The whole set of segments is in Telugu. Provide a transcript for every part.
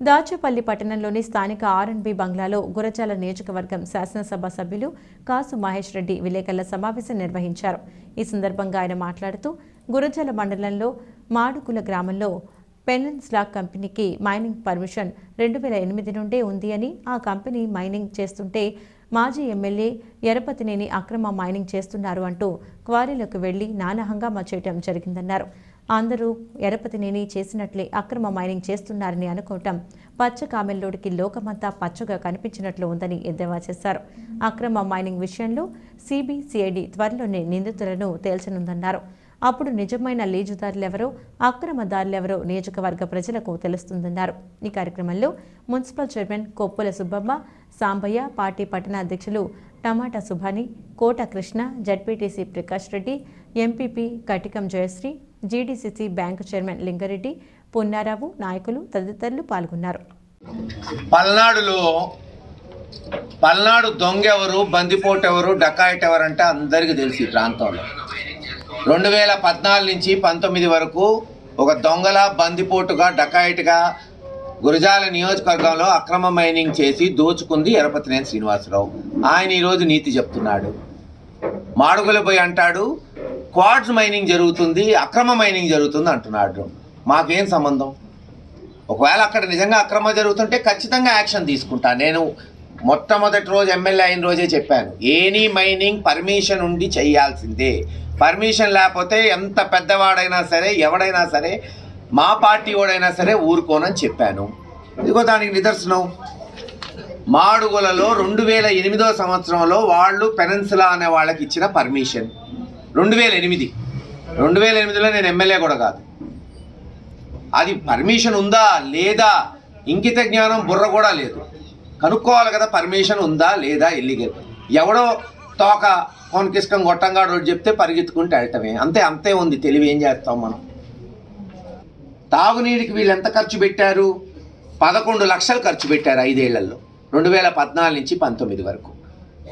దాచేపల్లి పట్టణంలోని స్థానిక ఆర్ఎండ్బి బంగ్లాలో గురజాల నియోజకవర్గం శాసనసభ సభ్యులు కాసు మహేష్ రెడ్డి విలేకరుల సమావేశం నిర్వహించారు. ఈ సందర్భంగా ఆయన మాట్లాడుతూ గురజాల మండలంలో మాడుకుల గ్రామంలో పెనన్స్లా కంపెనీకి మైనింగ్ పర్మిషన్ రెండు వేల ఎనిమిది నుండే ఉంది అని ఆ కంపెనీ మైనింగ్ చేస్తుంటే మాజీ ఎమ్మెల్యే ఎరపతినేని అక్రమ మైనింగ్ చేస్తున్నారు అంటూ క్వారీలకు వెళ్ళి నానా హంగామా చేయడం జరిగిందన్నారు. అందరూ ఎరపతినేని చేసినట్లే అక్రమ మైనింగ్ చేస్తున్నారని అనుకోవటం పచ్చ కామెల్లోడికి లోకమంతా పచ్చగా కనిపించినట్లు ఉందని ఎద్దేవా చేశారు. అక్రమ మైనింగ్ విషయంలో సిబిసిఐడి త్వరలోనే నిందితులను తేల్చనుందన్నారు. అప్పుడు నిజమైన లీజుదారులెవరో అక్రమదారులెవరో నియోజకవర్గ ప్రజలకు తెలుస్తుందన్నారు. ఈ కార్యక్రమంలో municipal chairman Koppula Subbamma Sambaiah party పట్టణ అధ్యక్షులు Tamata Subhani Kota Krishna ZPTC Prakash Reddy MPP Katikam Jayasri GDCC bank chairman Lingareddy Punnarao నాయకులు తదితరులు పాల్గొన్నారు. పల్నాడులో పల్నాడు దొంగ ఎవరు బందిపోటు ఎవరు డకాయిట్ ఎవరు అంటే అందరికీ తెలుసు ఈ ప్రాంతంలో. రెండు వేల పద్నాలుగు నుంచి పంతొమ్మిది వరకు ఒక దొంగల బందిపోటుగా డకాయిట్గా గురజాల నియోజకవర్గంలో అక్రమ మైనింగ్ చేసి దోచుకుంది ఎరపతినేని శ్రీనివాసరావు. ఆయన ఈరోజు నీతి చెప్తున్నాడు. మాడుగుల పోయి అంటాడు క్వాడ్స్ మైనింగ్ జరుగుతుంది అక్రమ మైనింగ్ జరుగుతుంది అంటున్నాడు మాకేం సంబంధం? ఒకవేళ అక్కడ నిజంగా అక్రమ జరుగుతుంటే ఖచ్చితంగా యాక్షన్ తీసుకుంటా. నేను మొట్టమొదటి రోజు ఎమ్మెల్యే అయిన రోజే చెప్పాను ఏనీ మైనింగ్ పర్మిషన్ ఉండి చేయాల్సిందే. పర్మిషన్ లేకపోతే ఎంత పెద్దవాడైనా సరే ఎవడైనా సరే మా పార్టీ వాడైనా సరే ఊరుకోనని చెప్పాను. ఇదిగో దానికి నిదర్శనం. మాడుగులలో రెండు వేల ఎనిమిదో సంవత్సరంలో వాళ్ళు పెనన్సులా అనే వాళ్ళకి ఇచ్చిన పర్మిషన్. రెండు వేల ఎనిమిది. రెండు వేల ఎనిమిదిలో నేను ఎమ్మెల్యే కూడా కాదు. అది పర్మిషన్ ఉందా? లేదా? ఇంకిత జ్ఞానం బుర్ర కూడా లేదు. కనుక్కోవాలి కదా పర్మిషన్ ఉందా? లేదా? ఇల్లీగల్ ఎవడో తోక కొనకిస్కం గొట్టంగాడు చెప్తే పరిగెత్తుకుంటే వెళ్ళటమే అంతే అంతే ఉంది. తెలివి ఏం చేస్తాం మనం? తాగునీటికి వీళ్ళు ఎంత ఖర్చు పెట్టారు? పదకొండు లక్షలు ఖర్చు పెట్టారు ఐదేళ్ళలో. రెండు వేల పద్నాలుగు నుంచి పంతొమ్మిది వరకు.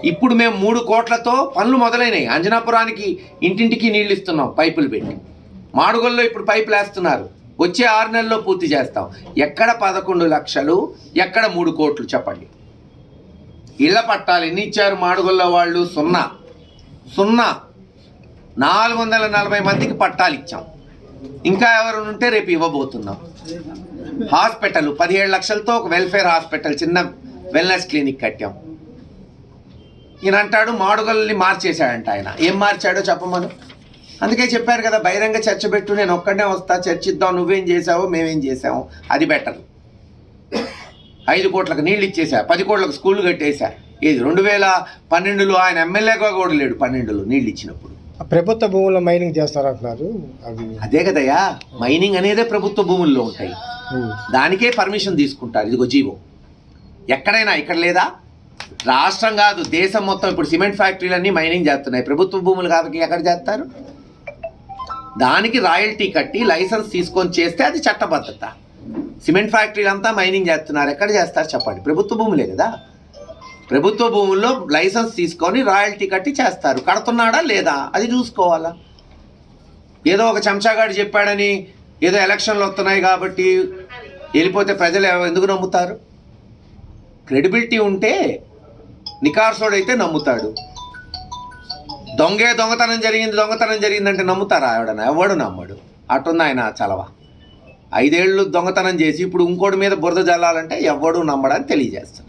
ఇప్పుడు మేము మూడు కోట్లతో పనులు మొదలైనవి అంజనాపురానికి ఇంటింటికి నీళ్ళు ఇస్తున్నాం పైపులు పెట్టి. మాడుగుల్లో ఇప్పుడు పైపులు వేస్తున్నారు. వచ్చే ఆరు నెలల్లో పూర్తి చేస్తాం. ఎక్కడ పదకొండు లక్షలు ఎక్కడ మూడు కోట్లు చెప్పండి. ఇళ్ళ పట్టాలు ఎన్ని ఇచ్చారు మాడుగుల్లో వాళ్ళు? సున్నా. సున్నా. నాలుగు వందల నలభై మందికి పట్టాలు ఇచ్చాం. ఇంకా ఎవరు ఉంటే రేపు ఇవ్వబోతున్నాం. హాస్పిటల్ పదిహేడు లక్షలతో ఒక వెల్ఫేర్ హాస్పిటల్ చిన్న వెల్నెస్ క్లినిక్ కట్టాం. ఈయన అంటాడు మాడుగల్ని మార్చేశాడంట ఆయన. ఏం మార్చాడో చెప్పమను? అందుకే చెప్పారు కదా బహిరంగ చర్చ పెట్టు నేను ఒక్కడనే వస్తా చర్చిద్దాం నువ్వేం చేసావో మేమేం చేసాము అది బెటర్. ఐదు కోట్లకు నీళ్ళు ఇచ్చేసా పది కోట్లకు స్కూల్ కట్టేశా. ఇది రెండు వేల పన్నెండులో ఆయన ఎమ్మెల్యేగా కూడా లేడు పన్నెండులో నీళ్ళు ఇచ్చినప్పుడు. ప్రభుత్వ భూముల్లో మైనింగ్ చేస్తారంటున్నారు. అదే కదయ్యా మైనింగ్ అనేదే ప్రభుత్వ భూముల్లో ఉంటాయి. దానికే పర్మిషన్ తీసుకుంటారు. ఇదిగో జీవో. ఎక్కడైనా ఇక్కడ లేదా? రాష్ట్రం కాదు దేశం మొత్తం ఇప్పుడు సిమెంట్ ఫ్యాక్టరీలన్నీ మైనింగ్ చేస్తున్నాయి. ప్రభుత్వ భూములు కాబట్టి ఎక్కడ చేస్తారు? దానికి రాయల్టీ కట్టి లైసెన్స్ తీసుకొని చేస్తే అది చట్టబద్ధత. సిమెంట్ ఫ్యాక్టరీలు అంతా మైనింగ్ చేస్తున్నారు. ఎక్కడ చేస్తారు చెప్పండి? ప్రభుత్వ భూములే కదా. ప్రభుత్వ భూముల్లో లైసెన్స్ తీసుకొని రాయల్టీ కట్టి చేస్తారు. కడుతున్నాడా లేదా? అది చూసుకోవాలా. ఏదో ఒక చెంచాగాడు చెప్పాడని ఏదో ఎలక్షన్లు వస్తున్నాయి కాబట్టి వెళ్ళిపోతే ప్రజలు ఎందుకు నమ్ముతారు? క్రెడిబిలిటీ ఉంటే నికార్సోడైతే నమ్ముతాడు. దొంగే దొంగతనం జరిగింది దొంగతనం జరిగిందంటే నమ్ముతారా ఎవడన్నా? ఎవడు నమ్మడు. అటుంది ఆయన చలవ. ఐదేళ్ళు దొంగతనం చేసి ఇప్పుడు ఇంకోటి మీద బురద జల్లాలంటే ఎవడు నమ్మడని తెలియజేస్తాడు.